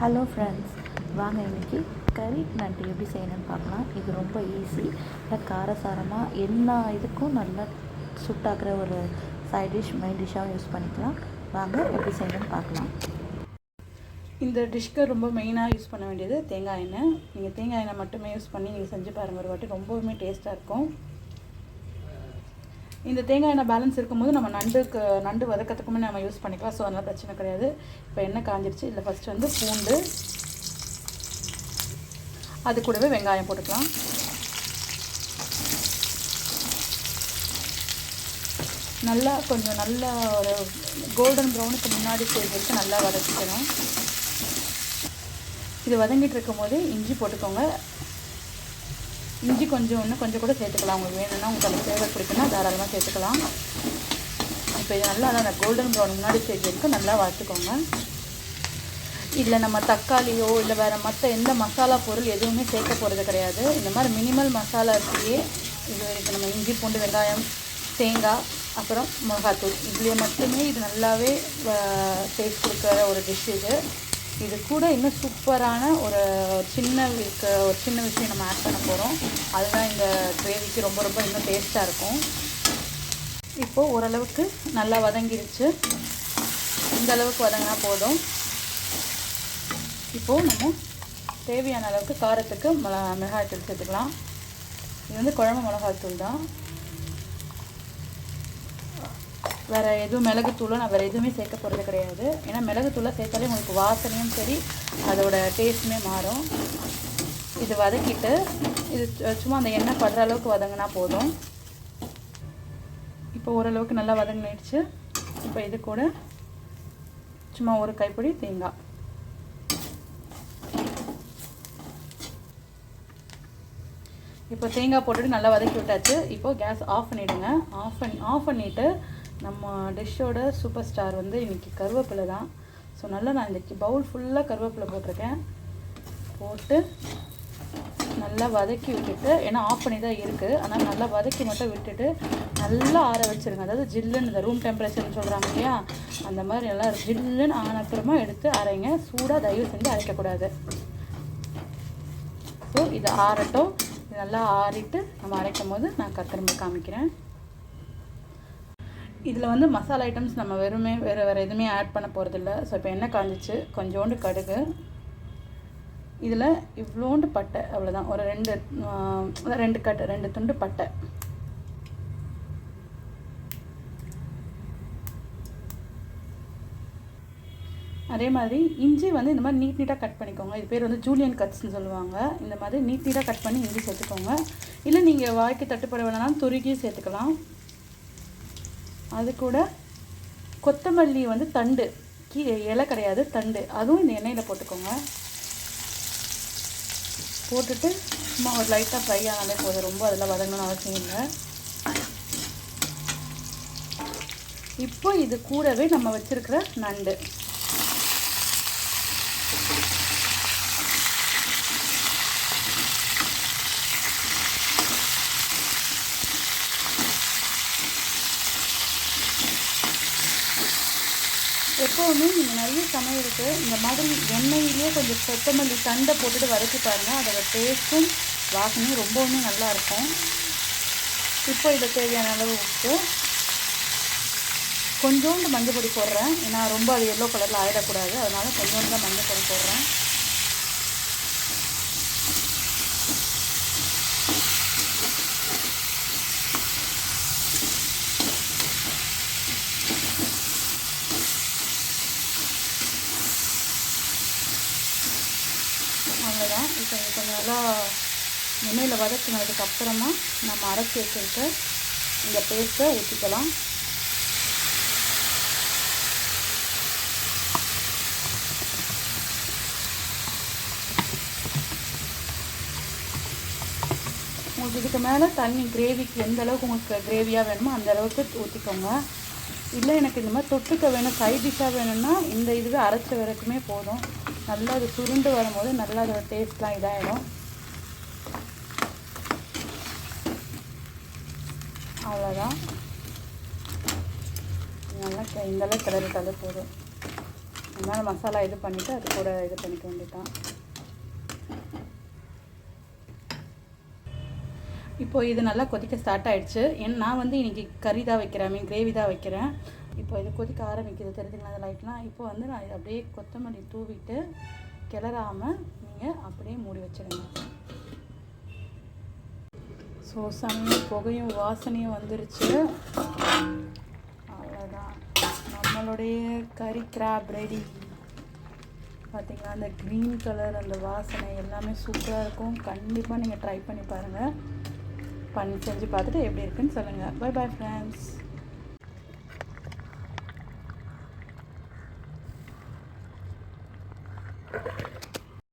Hello friends வாங்க இன்றைக்கி கறி நண்டு எப்படி செய்யணும்னு பார்க்கலாம். இது ரொம்ப ஈஸி இல்லை காரசாரமாக எல்லா இதுக்கும் நல்லா சுட்டாக்குற ஒரு சைட் டிஷ் மெயின் டிஷ்ஷாகவும் யூஸ் பண்ணிக்கலாம். வாங்க எப்படி செய்யணும்னு பார்க்கலாம். இந்த டிஷ்க்கு ரொம்ப மெயினாக யூஸ் பண்ண வேண்டியது தேங்காய் எண்ணெய். நீங்கள் தேங்காய் எண்ணெய் மட்டுமே யூஸ் பண்ணி நீங்கள் செஞ்சு பாருங்கள் ஒரு வாட்டி ரொம்பவுமே டேஸ்ட்டாக இருக்கும். இந்த தேங்காய் எண்ணெய் பேலன்ஸ் இருக்கும்போது நம்ம நண்டுக்கு நண்டு வதக்கத்துக்குமே நம்ம யூஸ் பண்ணிக்கலாம். ஸோ அதனால் பிரச்சனை கிடையாது. இப்போ எண்ணெய் காஞ்சிருச்சு. இதில் ஃபஸ்ட்டு வந்து பூண்டு அது கூடவே வெங்காயம் போட்டுக்கலாம். நல்லா கொஞ்சம் நல்லா ஒரு கோல்டன் ப்ரௌனுக்கு முன்னாடி ஸ்டேஜ் வரைக்கும் நல்லா வதக்கிக்கணும். இது வதங்கிட்டு இருக்கும் போது இஞ்சி போட்டுக்கோங்க. இஞ்சி கொஞ்சம் இன்னும் கொஞ்சம் கூட சேர்த்துக்கலாம். உங்களுக்கு வேணும்னா உங்களுக்கு அந்த ஃப்ளேவர் பிடிக்குன்னா தாராளமாக சேர்த்துக்கலாம். இப்போ இது நல்லா அந்த கோல்டன் ப்ரௌன் முன்னாடி ஸ்டேஜ் வரைக்கும் நல்லா வறுத்துக்கோங்க. இதில் நம்ம தக்காளியோ இல்லை வேறு மற்ற எந்த மசாலா பொருள் எதுவுமே சேர்க்க போகிறது கிடையாது. இந்த மாதிரி மினிமல் மசாலா இருக்குயே இது இப்போ நம்ம இஞ்சி பூண்டு வெங்காயம் தேங்காய் அப்புறம் மிளகாத்தூள். இதுலேயே மட்டுமே இது நல்லாவே டேஸ்ட் கொடுக்குற ஒரு டிஷ் இது. இது கூட இன்னும் சூப்பரான ஒரு சின்ன இருக்க ஒரு சின்ன விஷயம் நம்ம ஆட் பண்ண போகிறோம் அதுதான் இந்த கிரேவிக்கு ரொம்ப ரொம்ப இன்னும் டேஸ்ட்டாக இருக்கும். இப்போது ஓரளவுக்கு நல்லா வதங்கிடுச்சு இந்த அளவுக்கு வதங்கினா போதும். இப்போது நம்ம தேவையான அளவுக்கு காரத்துக்கு மிளகா மிளகாய்த்தூள் சேர்த்துக்கலாம். இது வந்து குழம்பு மிளகாய் தூள் தான். வேறு எதுவும் மிளகுத்தூளும் நான் வேறு எதுவுமே சேர்க்க போகிறது கிடையாது. ஏன்னா மிளகுத்தூளை சேர்த்தாலே உங்களுக்கு வாசனையும் சரி அதோட டேஸ்ட்டுமே மாறும். இது வதக்கிட்டு இது சும்மா அந்த எண்ணெய் படுற அளவுக்கு வதங்கினா போதும். இப்போ ஓரளவுக்கு நல்லா வதங்கிடுச்சு இப்போ இது கூட சும்மா ஒரு கைப்பிடி தேங்காய். இப்போ தேங்காய் போட்டுட்டு நல்லா வதக்கி விட்டாச்சு. இப்போது கேஸ் ஆஃப் பண்ணிவிடுங்க ஆஃப் பண்ணி ஆஃப் பண்ணிவிட்டு நம்ம டிஷ்ஷோட சூப்பர் ஸ்டார் வந்து இன்றைக்கி கருவேப்பிலை தான். ஸோ நல்லா நான் இன்றைக்கி பவுல் ஃபுல்லாக கருவேப்பிலை போட்டிருக்கேன். போட்டு நல்லா வதக்கி விட்டுட்டு ஏன்னா ஆஃப் பண்ணி தான் இருக்குது ஆனால் நல்லா வதக்கி மட்டும் விட்டுட்டு நல்லா ஆற வச்சுருங்க. அதாவது ஜில்லுன்னு இந்த ரூம் டெம்பரேச்சர்னு சொல்கிறாங்க இல்லையா? அந்த மாதிரி நல்லா ஜில்லுன்னு ஆனப்புறமா எடுத்து அரைங்க. சூடாக தயவு செஞ்சு அரைக்கக்கூடாது. ஸோ இது ஆறட்டும். நல்லா ஆறிட்டு நம்ம அரைக்கும் போது நான் கத்திரம்பு காமிக்கிறேன். இதில் வந்து மசாலா ஐட்டம்ஸ் நம்ம வெறுமே வேறு வேறு எதுவுமே ஆட் பண்ண போகிறதில்ல ஸோ இப்போ எண்ணெய் காஞ்சிச்சு. கொஞ்சோண்டு கடுகு. இதில் இவ்வளோண்டு பட்டை அவ்வளோதான். ஒரு ரெண்டு ரெண்டு கட்டு ரெண்டு துண்டு பட்டை. அதே மாதிரி இஞ்சி வந்து இந்த மாதிரி நீட் நீட்டாக கட் பண்ணிக்கோங்க. இது பேர் வந்து ஜூலியன் கட்ஸ்னு சொல்லுவாங்க. இந்த மாதிரி நீட் நீட்டாக கட் பண்ணி இஞ்சி சேர்த்துக்கோங்க. இல்லை நீங்கள் வாய்க்கு தட்டுப்பட வேணாலும் துருக்கி சேர்த்துக்கலாம். அது கூட கொத்தமல்லி வந்து தண்டு. கீ இலை கிடையாது தண்டு. அதுவும் இந்த எண்ணெயில் போட்டுக்கோங்க. போட்டுட்டு சும்மா ஒரு லைட்டாக ஃப்ரை ஆனாலே போதும். ரொம்ப அதில் வதங்கணும்னு அவசியம் இல்லை. இப்போ இது கூடவே நம்ம வச்சுருக்கிற நண்டு. எப்போவுமே நீங்கள் நிறைய சமையலுக்கு இந்த மாதிரி எண்ணெயிலே கொஞ்சம் கொத்தமல்லி தண்டை போட்டுட்டு வதக்கி பாருங்கள் அதோட டேஸ்ட்டும் வாசனையும் ரொம்பவுமே நல்லாயிருக்கும் இப்போ இதை தேவையான அளவு உப்பு. கொஞ்சோண்டு மஞ்சள் பொடி போடுறேன். ஏன்னா ரொம்ப அது எல்லோ கலரில் ஆகிடக்கூடாது அதனால் கொஞ்சோண்டு தான் மஞ்சள் பொடி போடுறேன். அவ்வளோதான் இப்போ கொஞ்சம் நல்லா எண்ணெயில் வதக்கினதுக்கப்புறமா நம்ம அரைச்சி வச்சுருக்க இந்த பேஸ்ட்டை ஊற்றிக்கலாம் உங்களுக்கு இதுக்கு மேலே தண்ணி கிரேவிக்கு எந்த அளவுக்கு உங்களுக்கு கிரேவியாக வேணுமோ அந்த அளவுக்கு ஊற்றிக்கோங்க இல்லை எனக்கு இந்த மாதிரி தொட்டுக்க வேணும் சைட் டிஷ்ஷாக வேணும்னா இந்த இதுவே அரைச்ச வரைக்குமே போதும். நல்லா அது சுருண்டு வரும்போது நல்லா அதோட டேஸ்ட்லாம் இதாகிடும் அவ்வளோதான் நல்லா இந்த அளவுக்கு கிளறிட்டாலே போதும். அதனால் மசாலா இது பண்ணிவிட்டு அது கூட இது பண்ணிக்க வேண்டியதான் இப்போ இது நல்லா கொதிக்க ஸ்டார்ட் ஆகிடுச்சு என் நான் வந்து இன்றைக்கி கறி தான் வைக்கிறேன் மீன் கிரேவி தான் வைக்கிறேன். இப்போ இது கொதிக்க ஆரம்பிக்குது. தெரிஞ்சுங்களா அந்த லைட்லாம் இப்போ வந்து நான் அப்படியே கொத்தமல்லி தூவிட்டு கிளறாமல் நீங்கள் அப்படியே மூடி வச்சிடுங்க ஸோ செம்மையும் புகையும் வாசனையும் வந்துருச்சு. அவ்வளோதான் நம்மளுடைய கறி கிராப் ரெடி பார்த்தீங்களா அந்த க்ரீன் கலர் அந்த வாசனை எல்லாமே சூப்பராக இருக்கும். கண்டிப்பாக நீங்கள் ட்ரை பண்ணி பாருங்கள் பண்ணி செஞ்சு பார்த்துட்டு எப்படி இருக்குன்னு சொல்லுங்கள் பை பாய் ஃப்ரெண்ட்ஸ்